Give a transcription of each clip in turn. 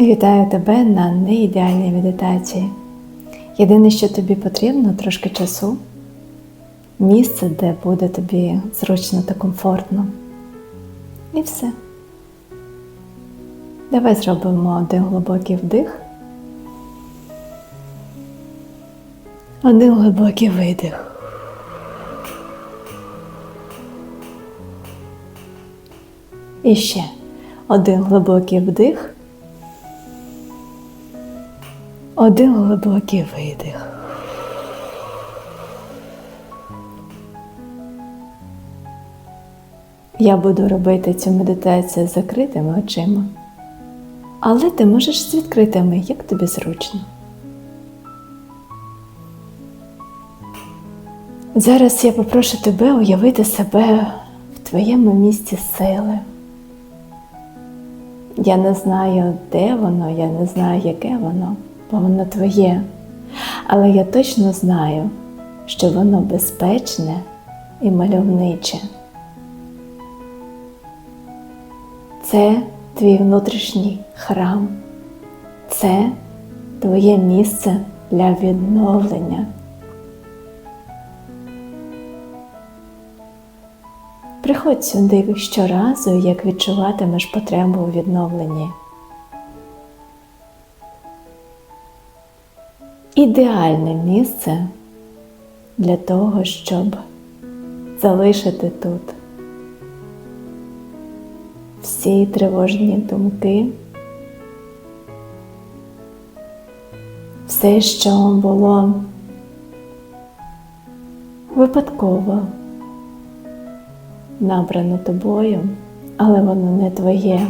Вітаю тебе на неідеальній медитації. Єдине, що тобі потрібно, трошки часу, місце, де буде тобі зручно та комфортно. І все. Давай зробимо один глибокий вдих. Один глибокий видих. І ще один глибокий вдих. Один глибокий видих. Я буду робити цю медитацію з закритими очима, але ти можеш з відкритими, як тобі зручно. Зараз я попрошу тебе уявити себе в твоєму місці сили. Я не знаю, де воно, я не знаю, яке воно, бо воно твоє. Але я точно знаю, що воно безпечне і мальовниче. Це твій внутрішній храм, це твоє місце для відновлення. Приходь сюди щоразу, як відчуватимеш потребу у відновленні. Ідеальне місце для того, щоб залишити тут всі тривожні думки, все, що було випадково набрано тобою, але воно не твоє.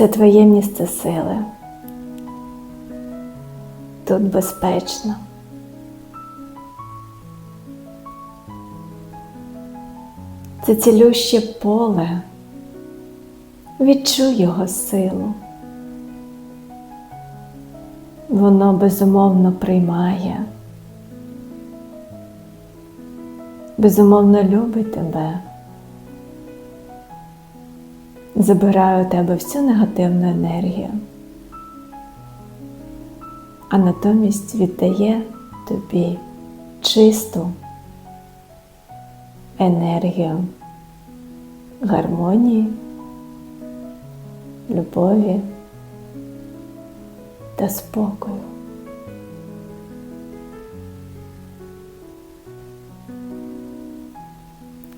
Це твоє місце сили. Тут безпечно. Це цілюще поле. Відчуй його силу. Воно безумовно приймає, безумовно любить тебе, забирає у тебе всю негативну енергію, а натомість віддає тобі чисту енергію гармонії, любові та спокою.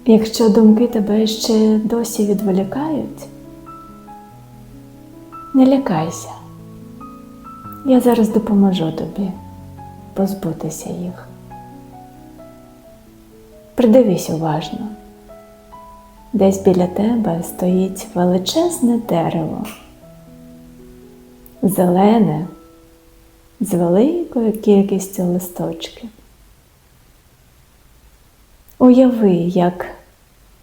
Якщо думки тебе ще досі відволікають, не лякайся. Я зараз допоможу тобі позбутися їх. Придивись уважно. Десь біля тебе стоїть величезне дерево зелене, з великою кількістю листочків. Уяви, як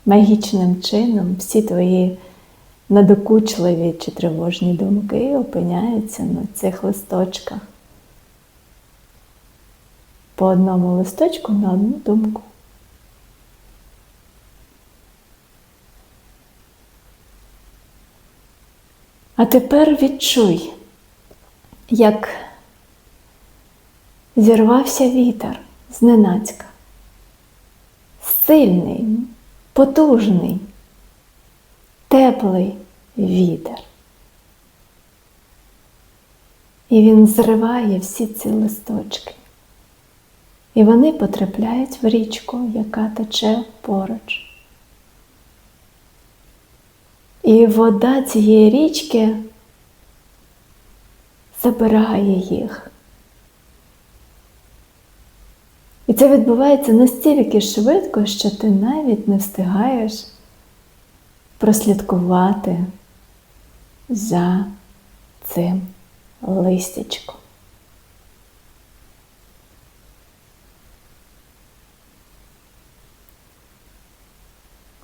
магічним чином всі твої надокучливі чи тривожні думки опиняються на цих листочках. По одному листочку на одну думку. А тепер відчуй, як зірвався вітер зненацька. Сильний, потужний, теплий вітер. І він зриває всі ці листочки. І вони потрапляють в річку, яка тече поруч. І вода цієї річки забирає їх. І це відбувається настільки швидко, що ти навіть не встигаєш прослідкувати за цим листячком.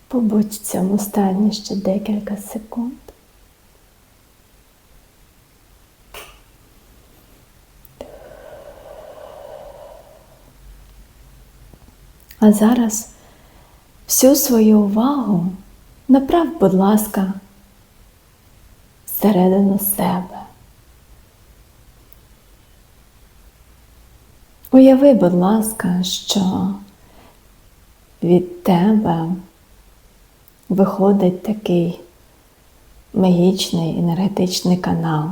Побудь в цьому стані ще декілька секунд. А зараз всю свою увагу направ, будь ласка, всередину себе. Уяви, будь ласка, що від тебе виходить такий магічний енергетичний канал.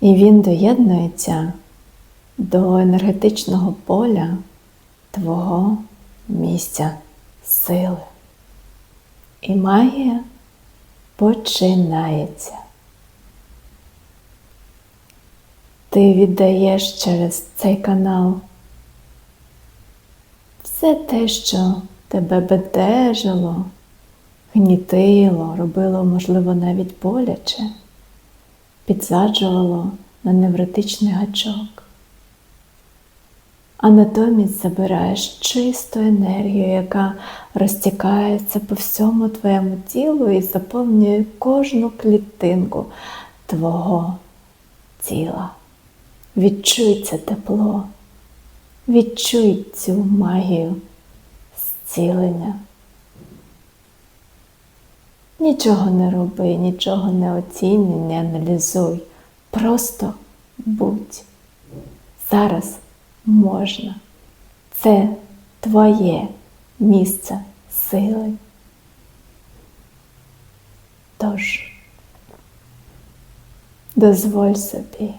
І він доєднується до енергетичного поля твого місця сили. І магія починається. Ти віддаєш через цей канал все те, що тебе бентежило, гнітило, робило, можливо, навіть боляче, підсаджувало на невротичний гачок. А натомість забираєш чисту енергію, яка розтікається по всьому твоєму тілу і заповнює кожну клітинку твого тіла. Відчуй це тепло, відчуй цю магію зцілення. Нічого не роби, нічого не оцінюй, не аналізуй. Просто будь. Зараз можна. Це твоє місце сили. Тож, дозволь собі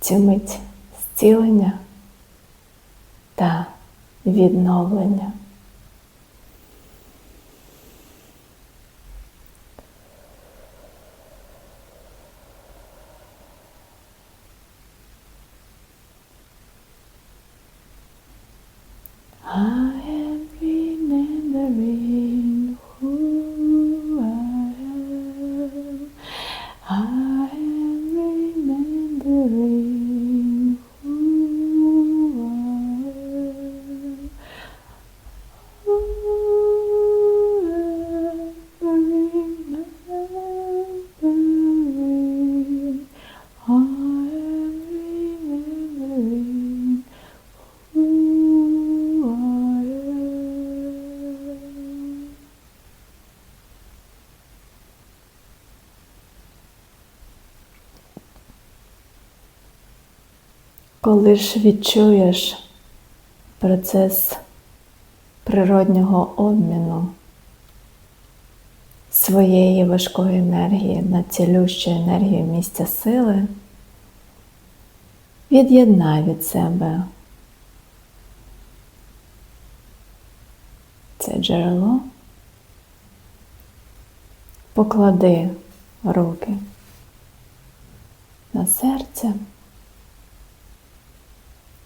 цю мить зцілення та відновлення. Коли ж відчуєш процес природнього обміну своєї важкої енергії на цілющу енергію місця сили, від'єднай від себе це джерело, поклади руки на серце.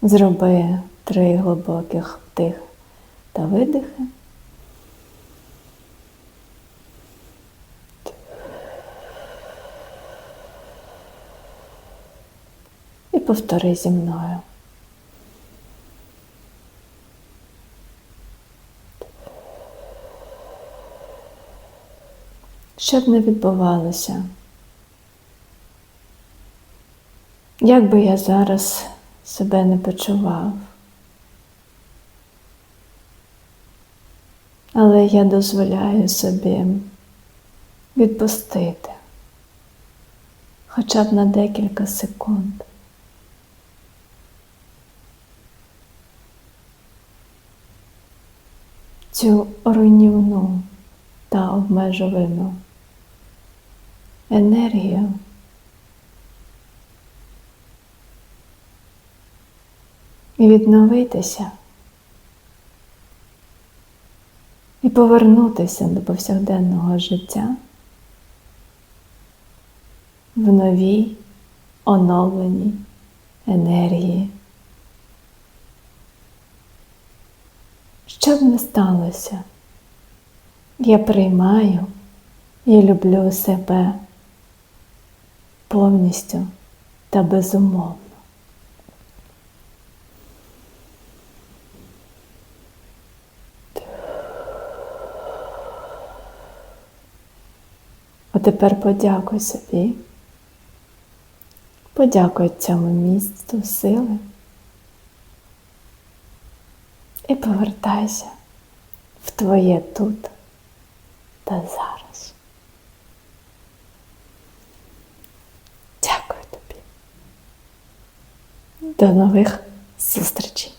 Зроби три глибоких вдих та видихи. І повтори зі мною. Що б не відбувалося, як би я зараз себе не почував. Але я дозволяю собі відпустити хоча б на декілька секунд. Цю руйнівну та обмежувальну енергію. Відновитися і повернутися до повсякденного життя в новій оновленій енергії. Що б не сталося, я приймаю і люблю себе повністю та безумовно. А тепер подякуй собі. Подякуй цьому місту сили. І повертайся в твоє тут та зараз. Дякую тобі. До нових зустрічей.